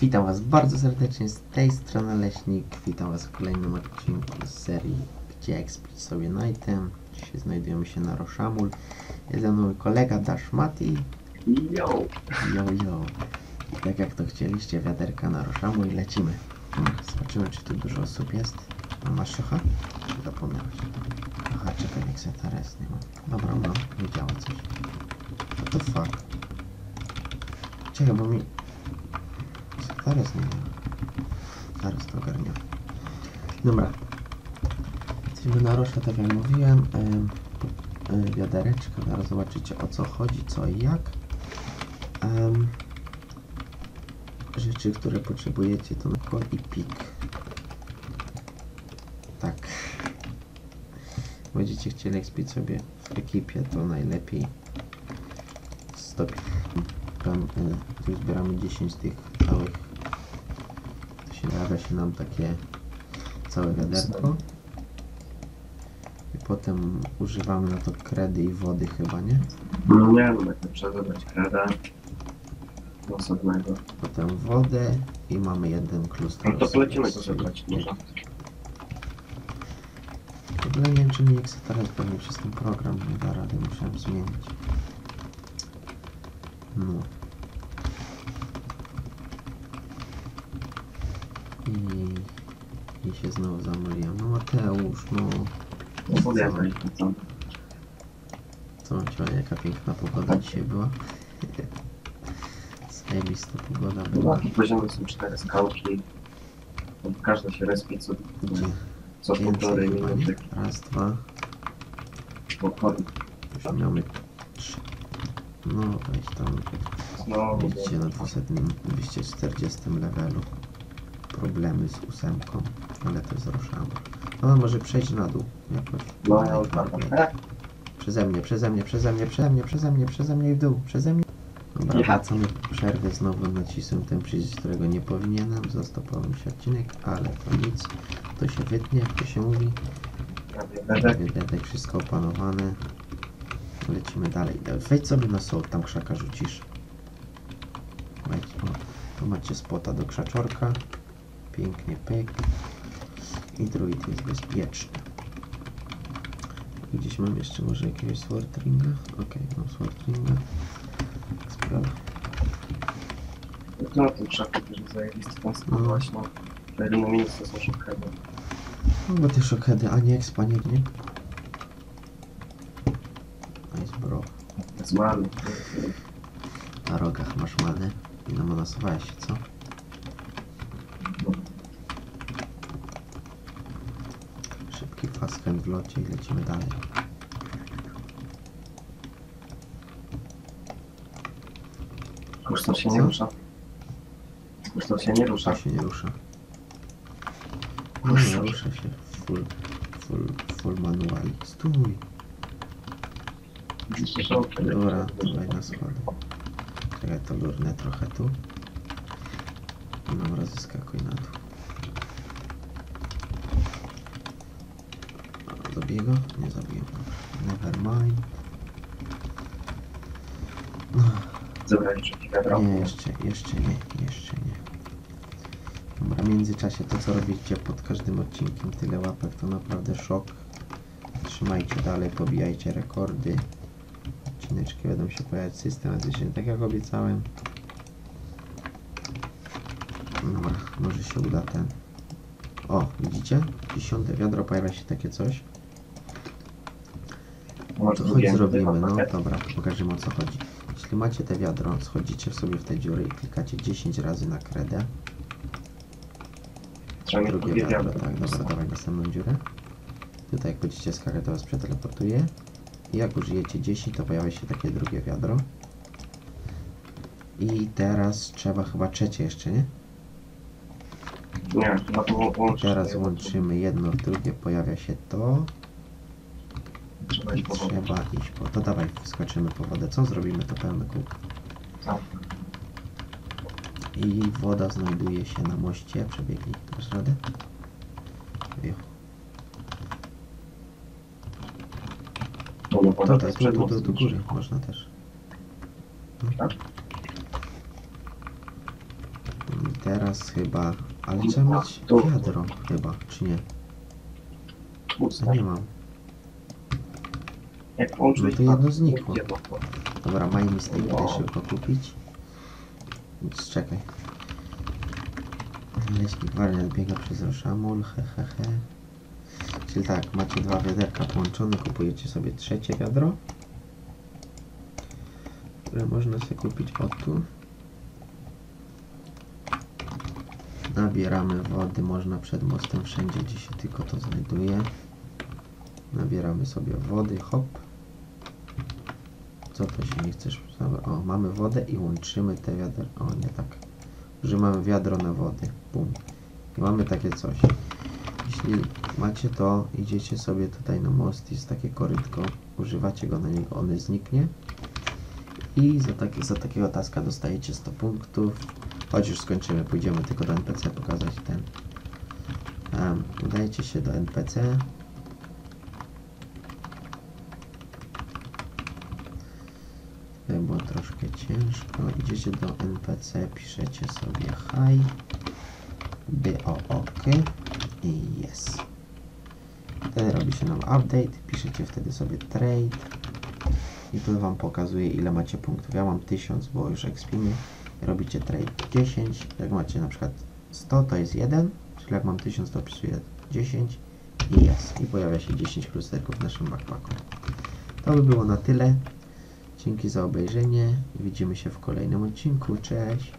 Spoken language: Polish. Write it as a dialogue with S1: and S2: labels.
S1: Witam Was bardzo serdecznie z tej strony Leśnik. Witam Was w kolejnym odcinku z serii Gdzie ekspić sobie nightem. Dzisiaj znajdujemy się na Roszamul. Jest ze mną mój kolega Dash Mati.
S2: Yo!
S1: Yo, yo. I tak jak to chcieliście, wiaderka na Roszamul i lecimy. Zobaczymy, czy tu dużo osób jest. A masz szocha? Czy zapomniałeś? Aha, czekaj, niech se teraz nie ma. Dobra, no, nie działa coś. What the fuck? Czekaj, bo mi... Teraz nie ma. Zaraz to ogarnię. Dobra. Jesteśmy na Rosza, tak jak mówiłem. Ym, y, wiadereczka, zaraz zobaczycie o co chodzi, co i jak. Rzeczy, które potrzebujecie to nakład i pik. Tak. Będziecie chcieli ekspić sobie w ekipie, to najlepiej 100 tam, y, tu zbieramy 10 tych to się nam takie całe wiaderko i potem używamy na to kredy i wody chyba, nie?
S2: No nie no, jak trzeba zabrać kredę osobnego.
S1: Potem wodę i mamy jeden kluster.
S2: No to polecimy to zebrać może.
S1: W ogóle nie wiem czy mi chce teraz pewnie przez ten program nie da rady, musiałem zmienić. No. I, I się znowu zamyliłem. No Mateusz, no.
S2: Podjadaj tam.
S1: Co mam ci jaka piękna pogoda dzisiaj była. Zajebista pogoda była.
S2: Na poziomie są cztery skałki. Każda się respi co,
S1: Gdzie?
S2: co półtorej minuty.
S1: Raz, dwa.
S2: Spokojnie.
S1: Już mamy trzy. No weź tam.
S2: No,
S1: Widzicie na 200, 240 levelu. Problemy z ósemką, ale to zruszamy. No może przejść na dół. Jakoś.
S2: no ja. E,
S1: Przeze mnie, przeze mnie, przeze mnie, przeze mnie, przeze mnie, przeze mnie i w dół, przeze mnie. Dobra, po przerwie, znowu nacisłem ten przycisk, którego nie powinienem, zastopował mi się odcinek, ale to nic, to się wytnie, jak to się mówi.
S2: Dedek,
S1: wszystko opanowane. Lecimy dalej. Wejdź sobie na soł, tam krzaka rzucisz. Wejdź, o, tu macie spota do krzaczorka. Pięknie, pyk. I druid jest bezpieczny. Gdzieś mam jeszcze może jakiegoś swordringa? Okej, mam swordringa. Sprawa.
S2: No ten szafy też jest zajebisty tam
S1: No.
S2: spróbować, no. Jedyne miejsce są szukane.
S1: No bo te szokedy, a nie expa nie nie. Nice bro.
S2: Zmarny.
S1: Na rogach masz manę. I namonasowałeś się, co? Hand w locie i lecimy dalej.
S2: Kusztor się nie rusza. Kusztor się nie rusza.
S1: To się nie rusza. No nie rusza się. Full, full, full manual. Stój. Dobra, dawaj na schody. Czekaj, to lurnę trochę tu. Dobra, zeskakuj na dół. A, Zabiję go? Nie zabiję go. Never mind. No,
S2: wiadro.
S1: nie, jeszcze, jeszcze nie, jeszcze nie. Dobra, w międzyczasie to co robicie pod każdym odcinkiem, tyle łapek to naprawdę szok. Trzymajcie dalej, pobijajcie rekordy. Odcineczki będą się pojawiać systematycznie, tak jak obiecałem. Dobra, może się uda ten. O, widzicie? Dziesiąte wiadro, pojawia się takie coś.
S2: Może
S1: To chodź zrobimy, no dobra, pokażemy o co chodzi. Jeśli macie te wiadro, schodzicie sobie w te dziury i klikacie 10 razy na kredę. Drugie wiadro, tak, dobra, dawaj następną dziurę. Tutaj jak będziecie skakać, to was przeteleportuje. I jak użyjecie 10, to pojawia się takie drugie wiadro. I teraz trzeba chyba trzecie jeszcze, nie?
S2: Nie, chyba to.
S1: Teraz łączymy jedno w drugie, pojawia się to.
S2: Trzeba iść po wodę.
S1: trzeba iść po to. Dawaj, wskoczymy po wodę. Co zrobimy? To pełny kółko.
S2: Tak.
S1: I woda znajduje się na moście. Przebiegnij. Dasz radę? Jo.
S2: To woda to
S1: Tutaj,
S2: jest
S1: tu, do góry można też.
S2: Tak?
S1: I teraz chyba... Ale trzeba mieć wiadro chyba, czy nie? A nie mam.
S2: Jak włączyłeś
S1: No to jedno znikło. Dobra, my mistake
S2: Wow.
S1: idę szybko kupić. Więc czekaj. Leśnik wariant biega przez Roszamul, he he he. Czyli tak, macie dwa wiaderka połączone, kupujecie sobie trzecie wiadro. Które można sobie kupić o tu. Nabieramy wody, można przed mostem wszędzie, gdzie się tylko to znajduje. Nabieramy sobie wody, hop. Co to się nie chcesz? O, mamy wodę i łączymy te wiadra. O, nie tak. Że mamy wiadro na wody. Bum. I mamy takie coś. Jeśli macie to, idziecie sobie tutaj na most, jest takie korytko, używacie go na niego, one zniknie. I za, takie, za takiego taska dostajecie 100 punktów. Chodź już skończymy, pójdziemy tylko do NPC pokazać ten. Um, się do NPC. Tutaj było troszkę ciężko. Idziecie do NPC, piszecie sobie hi, BOOK i yes. Wtedy robi się nam update, piszecie wtedy sobie trade i tu wam pokazuje ile macie punktów. Ja mam 1000, bo już expimy. Robicie trade 10, jak macie na przykład 100 to jest 1, czyli jak mam 1000 to pisuję 10 i jest. I pojawia się 10 lusterków w naszym backpacku. To by było na tyle. Dzięki za obejrzenie. Widzimy się w kolejnym odcinku. Cześć!